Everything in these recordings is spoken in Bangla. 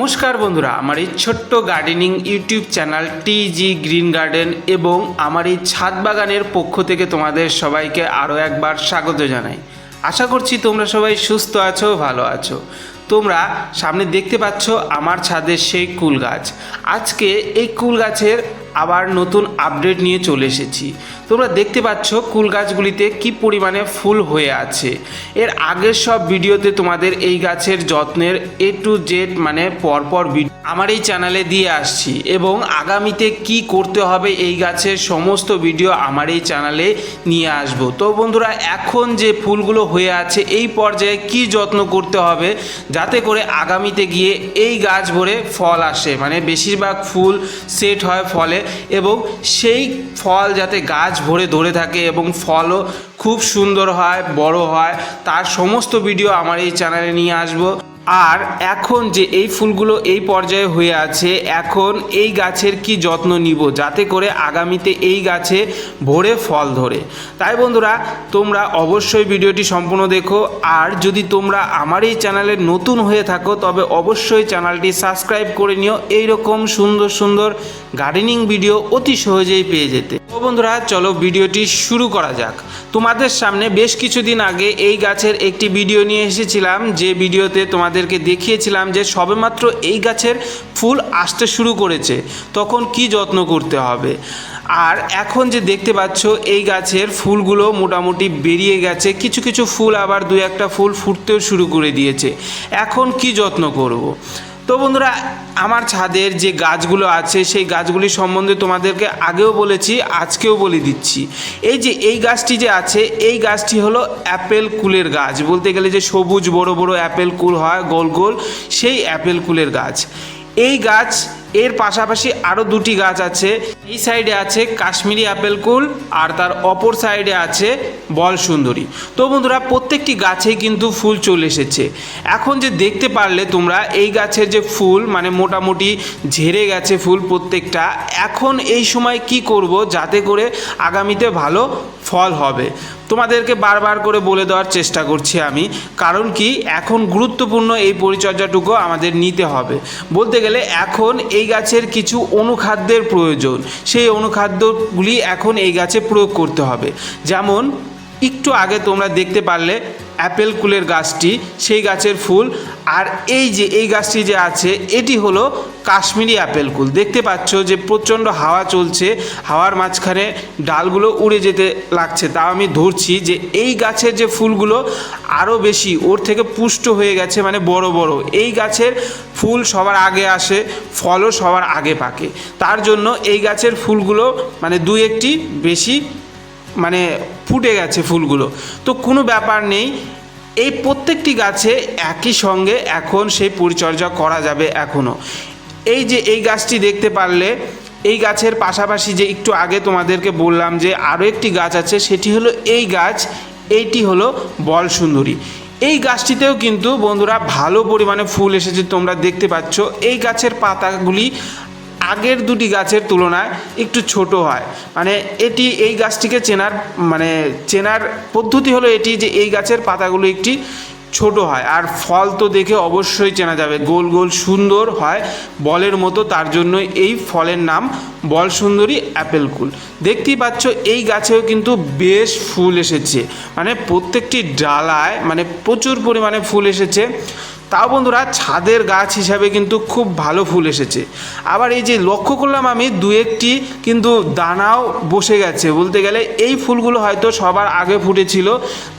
নমস্কার বন্ধুরা, আমার এই ছোট্ট gardening YouTube channel TG green garden এবং আমার এই ছাদ বাগানের পক্ষ থেকে তোমাদের সবাইকে আরও একবার স্বাগত জানাই। আশা করছি তোমরা সবাই সুস্থ আছো, ভালো আছো। তোমরা সামনে দেখতে পাচ্ছ আমার ছাদের সেই কুল গাছ। আজকে এই কুল গাছের আবার নতুন আপডেট নিয়ে চলে এসেছি। তোমরা দেখতে পাচ্ছ কুল গাছগুলিতে কী পরিমাণে ফুল হয়ে আছে। এর আগের সব ভিডিওতে তোমাদের এই গাছের যত্নের এ টু জেড মানে পরপর ভিডিও আমার এই চ্যানেলে দিয়ে আসছি এবং আগামীতে কি করতে হবে এই গাছের সমস্ত ভিডিও আমার এই চ্যানেলে নিয়ে আসব। তো বন্ধুরা, এখন যে ফুলগুলো হয়ে আছে, এই পর্যায়ে কি যত্ন করতে হবে যাতে করে আগামীতে গিয়ে এই গাছ ভরে ফল আসে? মানে বেশিরভাগ ফুল সেট হয় ফলে এবং সেই ফল যাতে গাছ ভরে ধরে থাকে এবং ফলও খুব সুন্দর হয়, বড় হয়, তার সমস্ত ভিডিও আমার এই চ্যানেলে নিয়ে আসব। আর এখন যে এই ফুলগুলো এই পর্যায়ে হয়ে আছে, এখন এই গাছের কি যত্ন নিব যাতে করে আগামীতে এই গাছে ভরে ফল ধরে? তাই বন্ধুরা, তোমরা অবশ্যই ভিডিওটি সম্পূর্ণ দেখো। আর যদি তোমরা আমার এই চ্যানেলে নতুন হয়ে থাকো, তবে অবশ্যই চ্যানেলটি সাবস্ক্রাইব করে নিও। এইরকম সুন্দর সুন্দর গার্ডেনিং ভিডিও অতি সহজেই পেয়ে যেতে। বন্ধুরা, চলো ভিডিওটি শুরু করা যাক। তোমাদের সামনে বেশ কিছুদিন আগে এই গাছের একটি ভিডিও নিয়ে এসেছিলাম, যে ভিডিওতে তোমাদেরকে দেখিয়েছিলাম যে সবেমাত্র এই গাছের ফুল আসতে শুরু করেছে। তখন কি যত্ন করতে হবে? আর এখন যে দেখতে পাচ্ছ, এই গাছের ফুলগুলো মোটামুটি বেরিয়ে গেছে। কিছু কিছু ফুল আবার দু একটা ফুল ফুটতেও শুরু করে দিয়েছে। এখন কি যত্ন করব। তো বন্ধুরা, আমার ছাদের যে গাছগুলো আছে, সেই গাছগুলি সম্বন্ধে তোমাদেরকে আগেও বলেছি, আজকেও বলে দিচ্ছি। এই যে, এই গাছটি যে আছে, এই গাছটি হলো অ্যাপেল কুলের গাছ। বলতে গেলে যে সবুজ বড় বড় অ্যাপেল কুল হয়, গোল গোল, সেই অ্যাপেল কুলের গাছ। এই গাছ এর পাশাপাশি আরও দুটি গাছ আছে। এই সাইডে আছে কাশ্মীরি আপেল কুল আর তার অপর সাইডে আছে বল সুন্দরী। তো বন্ধুরা, প্রত্যেকটি গাছেই কিন্তু ফুল চলে এসেছে। এখন যে দেখতে পারলে তোমরা, এই গাছের যে ফুল মানে মোটামুটি ঝেড়ে গেছে ফুল প্রত্যেকটা, এখন এই সময় কি করব যাতে করে আগামীতে ভালো ফল হবে? তোমাদেরকে বারবার করে বলে দেওয়ার চেষ্টা করছি আমি, কারণ কি এখন গুরুত্বপূর্ণ এই পরিচর্যাটুকু আমাদের নিতে হবে। বলতে গেলে এখন এই গাছের কিছু অনুখাদ্যের প্রয়োজন। সেই অনুখাদ্যগুলি এখন এই গাছে প্রয়োগ করতে হবে। যেমন, একটু আগে তোমরা দেখতে পারলে অ্যাপেল কুলের গাছটি, সেই গাছের ফুল। আর এই যে, এই গাছটি যে আছে, এটি হলো কাশ্মীরি অ্যাপেল কুল। দেখতে পাচ্ছ যে প্রচণ্ড হাওয়া চলছে। হাওয়ার মাঝখানে ডালগুলো উড়ে যেতে লাগছে। তাও আমি ধরছি যে এই গাছের যে ফুলগুলো আরও বেশি, ওর থেকে পুষ্ট হয়ে গেছে মানে বড় বড়। এই গাছের ফুল সবার আগে আসে, ফলও সবার আগে পাকে। তার জন্য এই গাছের ফুলগুলো মানে দু একটি বেশি মানে ফুটে গেছে ফুলগুলো। তো কোনো ব্যাপার নেই, এই প্রত্যেকটি গাছে একই সঙ্গে এখন সেই পরিচর্যা করা যাবে এখনও এই যে এই গাছটি দেখতে পারলে, এই গাছের পাশাপাশি যে একটু আগে তোমাদেরকে বললাম যে আরও একটি গাছ আছে, সেটি হলো এই গাছ, এইটি হলো বল সুন্দরী এই গাছটিতেও কিন্তু বন্ধুরা ভালো পরিমাণে ফুল এসেছে, তোমরা দেখতে পাচ্ছ। এই গাছের পাতাগুলি আগের দুটি গাছের তুলনায় একটু ছোট হয়। মানে এটি এই গাছটিকে চেনার মানে চেনার পদ্ধতি হলো এটি যে এই গাছের পাতাগুলো একটি ছোট হয়। আর ফল তো দেখে অবশ্যই চেনা যাবে। গোল গোল সুন্দর হয় বলের মতো, তার জন্য এই ফলের নাম বল সুন্দরী অ্যাপেল কুল দেখতেই পাচ্ছ, এই গাছেও কিন্তু বেশ ফুল এসেছে। মানে প্রত্যেকটি ডালায় মানে প্রচুর পরিমাণে ফুল এসেছে। তাও বন্ধুরা ছাদের গাছ হিসাবে কিন্তু খুব ভালো ফুল এসেছে। আবার এই যে লক্ষ্য করলাম আমি দু একটি কিন্তু দানাও বসে গেছে। বলতে গেলে এই ফুলগুলো হয়তো সবার আগে ফুটেছিল,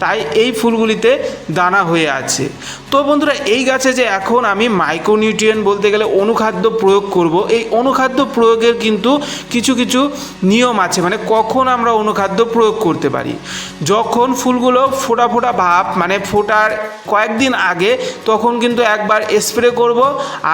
তাই এই ফুলগুলিতে দানা হয়ে আছে। তো বন্ধুরা, এই গাছে যে এখন আমি মাইক্রোনিউট্রিয়েন্ট বলতে গেলে অনুখাদ্য প্রয়োগ করব, এই অনুখাদ্য প্রয়োগের কিন্তু কিছু কিছু নিয়ম আছে। মানে কখন আমরা অনুখাদ্য প্রয়োগ করতে পারি? যখন ফুলগুলো ফোটা ফোটা ভাব মানে ফোটার কয়েকদিন আগে, তখন কিন্তু একবার স্প্রে করব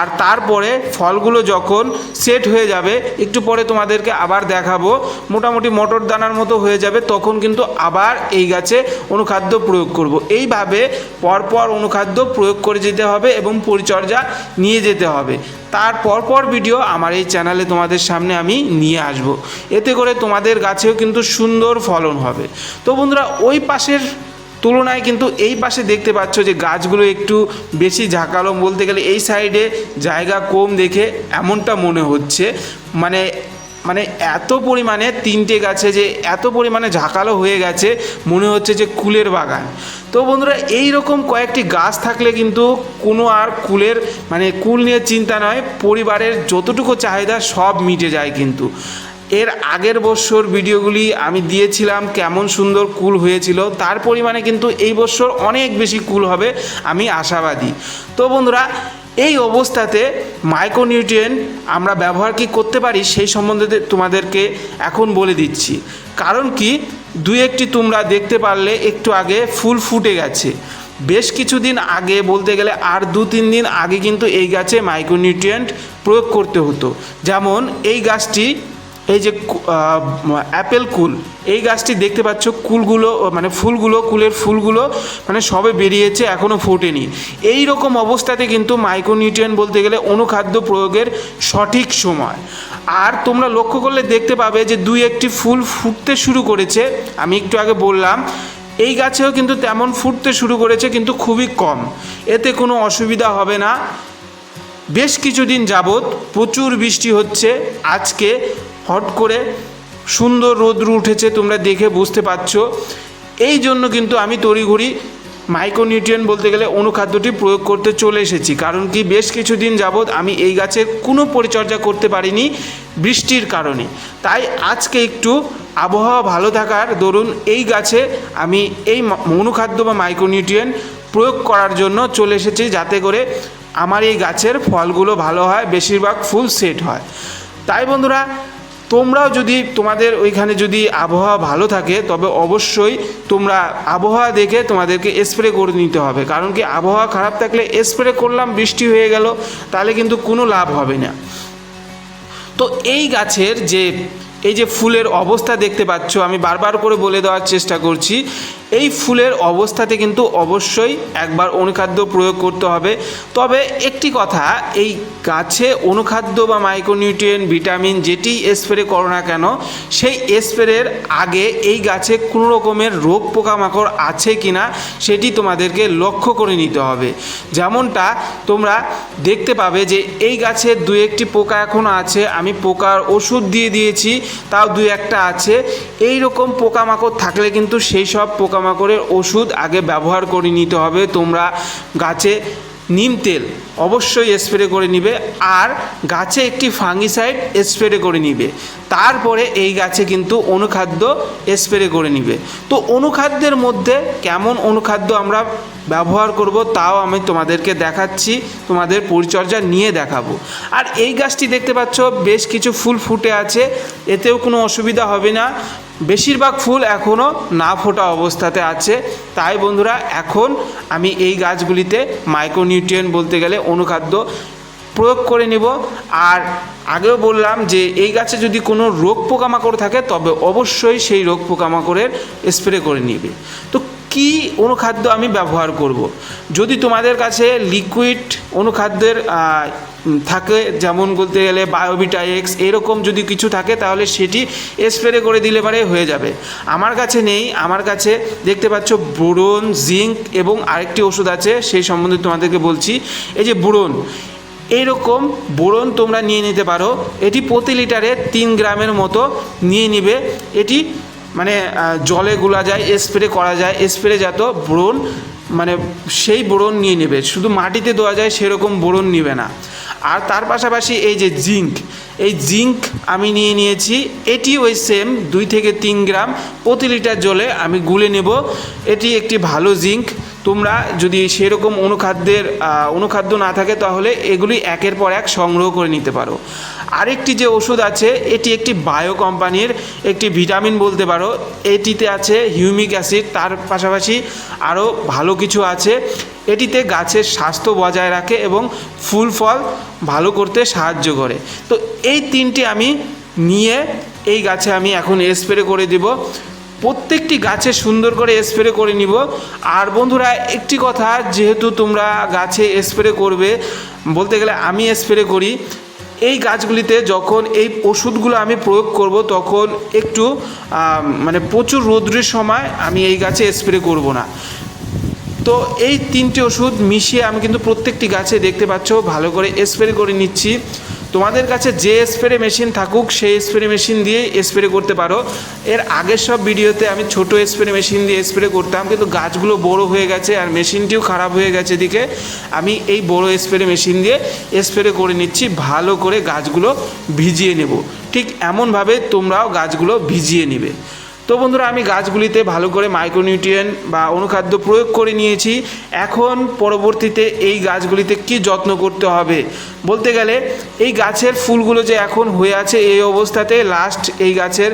আর তারপরে ফলগুলো যখন সেট হয়ে যাবে, একটু পরে তোমাদেরকে আবার দেখাবো। মোটামুটি মটর দানার মতো হয়ে যাবে, তখন কিন্তু আবার এই গাছে অনুখাদ্য প্রয়োগ করব। এইভাবে পরপর অনুখাদ্য প্রয়োগ করে যেতে হবে এবং পরিচর্যা নিয়ে যেতে হবে। তার পরপর ভিডিও আমার এই চ্যানেলে তোমাদের সামনে আমি নিয়ে আসব। এতে করে তোমাদের গাছেও কিন্তু সুন্দর ফলন হবে। তো বন্ধুরা, ওই পাশের তুলনায় কিন্তু এই পাশে দেখতে পাচ্ছ যে গাছগুলো একটু বেশি ঝাঁকালো। বলতে গেলে এই সাইডে জায়গা কম দেখে এমনটা মনে হচ্ছে। মানে মানে এত পরিমাণে তিনটে গাছে যে এত পরিমাণে ঝাঁকালো হয়ে গেছে, মনে হচ্ছে যে কুলের বাগান। তো বন্ধুরা এই রকম কয়েকটি গাছ থাকলে কিন্তু কোনো আর কুলের মানে কুল নিয়ে চিন্তা নয়, পরিবারের যতটুকু চাহিদা সব মিটে যায় কিন্তু। এর আগের বছর ভিডিওগুলি আমি দিয়েছিলাম, কেমন সুন্দর কুল হয়েছিল, তার পরিমাণে কিন্তু এই বছর অনেক বেশি কুল হবে, আমি আশাবাদী। তো বন্ধুরা, এই অবস্থাতে মাইক্রোনিউট্রিয়েন্ট আমরা ব্যবহার কি করতে পারি সেই সম্বন্ধে তোমাদেরকে এখন বলে দিচ্ছি। কারণ কি দুই একটি তোমরা দেখতে পারলে একটু আগে ফুল ফুটে গেছে। বেশ কিছুদিন আগে বলতে গেলে আর দু তিন দিন আগে কিন্তু এই গাছে মাইক্রোনিউট্রিয়েন্ট প্রয়োগ করতে হতো। যেমন এই গাছটি এই যে অ্যাপেল কুল, এই গাছটি দেখতে পাচ্ছ, কুলগুলো মানে ফুলগুলো, কুলের ফুলগুলো মানে সবে বেরিয়েছে এখনও ফোটেনি। এই রকম অবস্থাতে কিন্তু মাইক্রোনিউট্রিয়েন্ট বলতে গেলে অনুখাদ্য প্রয়োগের সঠিক সময়। আর তোমরা লক্ষ্য করলে দেখতে পাবে যে দুই একটি ফুল ফুটতে শুরু করেছে, আমি একটু আগে বললাম, এই গাছেও কিন্তু তেমন ফুটতে শুরু করেছে, কিন্তু খুবই কম। এতে কোনো অসুবিধা হবে না। বেশ কিছুদিন যাবৎ প্রচুর বৃষ্টি হচ্ছে। আজকে হট করে সুন্দর রোদ্রু উঠেছে, তোমরা দেখে বুঝতে পারছ। এই জন্য কিন্তু আমি তড়িঘড়ি মাইক্রোনিউট্রিয়েন্ট বলতে গেলে অনুখাদ্যটি প্রয়োগ করতে চলে এসেছি। কারণ কি, বেশ কিছুদিন যাবৎ আমি এই গাছের কোনো পরিচর্যা করতে পারিনি বৃষ্টির কারণে। তাই আজকে একটু আবহাওয়া ভালো থাকার দরুন এই গাছে আমি এই অনুখাদ্য বা মাইক্রোনিউট্রিয়েন্ট প্রয়োগ করার জন্য চলে এসেছি যাতে করে আমার এই গাছের ফলগুলো ভালো হয়, বেশিরভাগ ফুল সেট হয়। তাই বন্ধুরা তোমরাও যদি তোমাদের ওইখানে যদি আবহাওয়া ভালো থাকে, তবে অবশ্যই তোমরা আবহাওয়া দেখে তোমাদেরকে স্প্রে করে নিতে হবে। কারণ কি, আবহাওয়া খারাপ থাকলে স্প্রে করলাম, বৃষ্টি হয়ে গেল, তাহলে কিন্তু কোনো লাভ হবে না। তো এই গাছের যে, এই যে ফুলের অবস্থা দেখতে পাচ্ছ, আমি বারবার করে বলে দেওয়ার চেষ্টা করছি এই ফুলের অবস্থাতে কিন্তু অবশ্যই একবার অনুখাদ্য প্রয়োগ করতে হবে। তবে একটি কথা, এই গাছে অনুখাদ্য বা মাইক্রোনিউট্রিয়েন্ট ভিটামিন যেটি স্প্রে করো না কেন, সেই স্প্রের আগে এই গাছে কোনো রকমের রোগ পোকামাকড় আছে কি না সেটি তোমাদেরকে লক্ষ্য করে নিতে হবে। যেমনটা তোমরা দেখতে পাবে যে এই গাছের দু একটি পোকা এখনও আছে, আমি পোকার ওষুধ দিয়ে দিয়েছি, তাও দু একটা আছে। এই রকম পোকামাকড় থাকলে কিন্তু সেই সব পোকামাকড়ের ওষুধ আগে ব্যবহার করে নিতে হবে। তোমরা গাছে নিম তেল অবশ্যই স্প্রে করে নিবে আর গাছে একটি ফাঙ্গিসাইড স্প্রে করে নিবে। তারপরে এই গাছে কিন্তু অনুখাদ্য স্প্রে করে নিবে। তো অনুখাদ্যের মধ্যে কেমন অনুখাদ্য আমরা ব্যবহার করব তাও আমি তোমাদেরকে দেখাচ্ছি, তোমাদের পরিচর্যা নিয়ে দেখাবো। আর এই গাছটি দেখতে পাচ্ছ, বেশ কিছু ফুল ফুটে আছে, এতেও কোনো অসুবিধা হবে না। বেশিরভাগ ফুল এখনও না ফোটা অবস্থাতে আছে। তাই বন্ধুরা, এখন আমি এই গাছগুলিতে মাইক্রোনিউট্রিয়েন্ট বলতে গেলে অনুখাদ্য প্রয়োগ করে নেব। আর আগেও বললাম যে এই গাছে যদি কোনো রোগ পোকামাকড় থাকে, তবে অবশ্যই সেই রোগ পোকামাকড়ের স্প্রে করে নিবে। তো কি অনুখাদ্য আমি ব্যবহার করব। যদি তোমাদের কাছে লিকুইড অনুখাদ্যের থাকে, যেমন বলতে গেলে বায়োভিটা এক্স এরকম যদি কিছু থাকে, তাহলে সেটি স্প্রে করে দিলে পারে হয়ে যাবে। আমার কাছে নেই, আমার কাছে দেখতে পাচ্ছ বোরন, জিঙ্ক এবং আরেকটি ওষুধ আছে, সেই সম্বন্ধে তোমাদেরকে বলছি। এই যে বোরন এইরকম বোরন তোমরা নিয়ে নিতে পারো। এটি প্রতি লিটারে তিন গ্রামের মতো নিয়ে নিবে। এটি মানে জলে গুলা যায় স্প্রে করা যায় স্প্রে জাত ব্রণ মানে সেই বোরন নিয়ে নেবে। শুধু মাটিতে দেওয়া যায়, সেরকম বোরন নেবে না। আর তার পাশাপাশি এই যে জিঙ্ক, এই জিঙ্ক আমি নিয়ে নিয়েছি, এটি ওই সেম দুই থেকে তিন গ্রাম প্রতি লিটার জলে আমি গুলে নেব। এটি একটি ভালো জিঙ্ক। তোমরা যদি সেরকম অনুখাদ্যের অনুখাদ্য না থাকে, তাহলে এগুলি একের পর এক সংগ্রহ করে নিতে পারো। আরেকটি যে ওষুধ আছে, এটি একটি বায়ো কোম্পানির একটি ভিটামিন বলতে পারো। এটিতে আছে হিউমিক অ্যাসিড, তার পাশাপাশি আরও ভালো কিছু আছে। এটিতে গাছের স্বাস্থ্য বজায় রাখে এবং ফুল ফল ভালো করতে সাহায্য করে। তো এই তিনটি আমি নিয়ে এই গাছে আমি এখন স্প্রে করে দেব। প্রত্যেকটি গাছে সুন্দর করে স্প্রে করে নিব। আর বন্ধুরা, একটি কথা, যেহেতু তোমরা গাছে স্প্রে করবে, বলতে গেলে আমি স্প্রে করি, এই গাছগুলিতে যখন এই ওষুধগুলো আমি প্রয়োগ করব, তখন একটু মানে প্রচুর রৌদ্রের সময় আমি এই গাছে স্প্রে করব না। তো এই তিনটি ওষুধ মিশিয়ে আমি কিন্তু প্রত্যেকটি গাছে দেখতে পাচ্ছ, ভালো করে স্প্রে করে নিচ্ছি। তোমাদের কাছে যে স্প্রে মেশিন থাকুক, সেই স্প্রে মেশিন দিয়ে স্প্রে করতে পারো। এর আগের সব ভিডিওতে আমি ছোট স্প্রে মেশিন দিয়ে স্প্রে করতাম, কিন্তু গাছগুলো বড় হয়ে গেছে আর মেশিনটিও খারাপ হয়ে গেছে এদিকে। আমি এই বড় স্প্রে মেশিন দিয়ে স্প্রে করে নিচ্ছি, ভালো করে গাছগুলো ভিজিয়ে নেব। ঠিক এমনভাবে তোমরাও গাছগুলো ভিজিয়ে নেবে। তো বন্ধুরা, আমি গাছগুলিতে ভালো করে মাইক্রোনিউট্রিয়েন্ট বা অনুখাদ্য প্রয়োগ করে নিয়েছি। এখন পরবর্তীতে এই গাছগুলিতে কি যত্ন করতে হবে? বলতে গেলে, এই গাছের ফুলগুলো যে এখন হয়ে আছে এই অবস্থাতে লাস্ট এই গাছের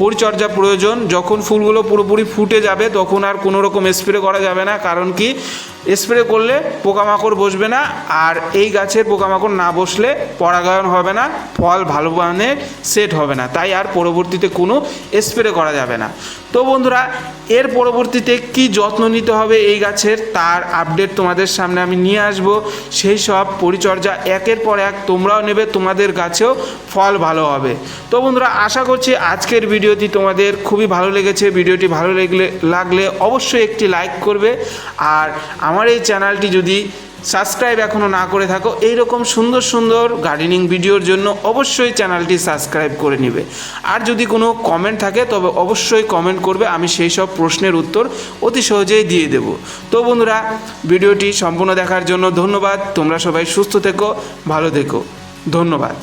পরিচর্যা প্রয়োজন। যখন ফুলগুলো পুরোপুরি ফুটে যাবে, তখন আর কোনো রকম স্প্রে করা যাবে না। কারণ কি? স্প্রে করলে পোকামাকড় বসবে না, আর এই গাছের পোকামাকড় না বসলে পরাগায়ন হবে না, ফল ভালো মানের সেট হবে না, তাই আর পরবর্তীতে কোনো স্প্রে করা যাবে না। তো বন্ধুরা, এর পরবর্তীতে কি যত্ন নিতে হবে এই গাছের, তার আপডেট তোমাদের সামনে আমি নিয়ে আসব। সেই সব পরিচর্যা একের পর এক তোমরাও নেবে, তোমাদের গাছেও ফল ভালো হবে। তো বন্ধুরা, আশা করছি আজকের ভিডিওটি তোমাদের খুবই ভালো লেগেছে। ভিডিওটি ভালো লাগলে লাগলে অবশ্যই একটি লাইক করবে, আর আমার এই চ্যানেলটি যদি সাবস্ক্রাইব এখনও না করে থাকো, এইরকম সুন্দর সুন্দর গার্ডেনিং ভিডিওর জন্য অবশ্যই চ্যানেলটি সাবস্ক্রাইব করে নেবে। আর যদি কোনো কমেন্ট থাকে, তবে অবশ্যই কমেন্ট করবে, আমি সেই সব প্রশ্নের উত্তর অতি সহজেই দিয়ে দেব। তো বন্ধুরা ভিডিওটি সম্পূর্ণ দেখার জন্য ধন্যবাদ। তোমরা সবাই সুস্থ থেকো, ভালো থেকো। ধন্যবাদ।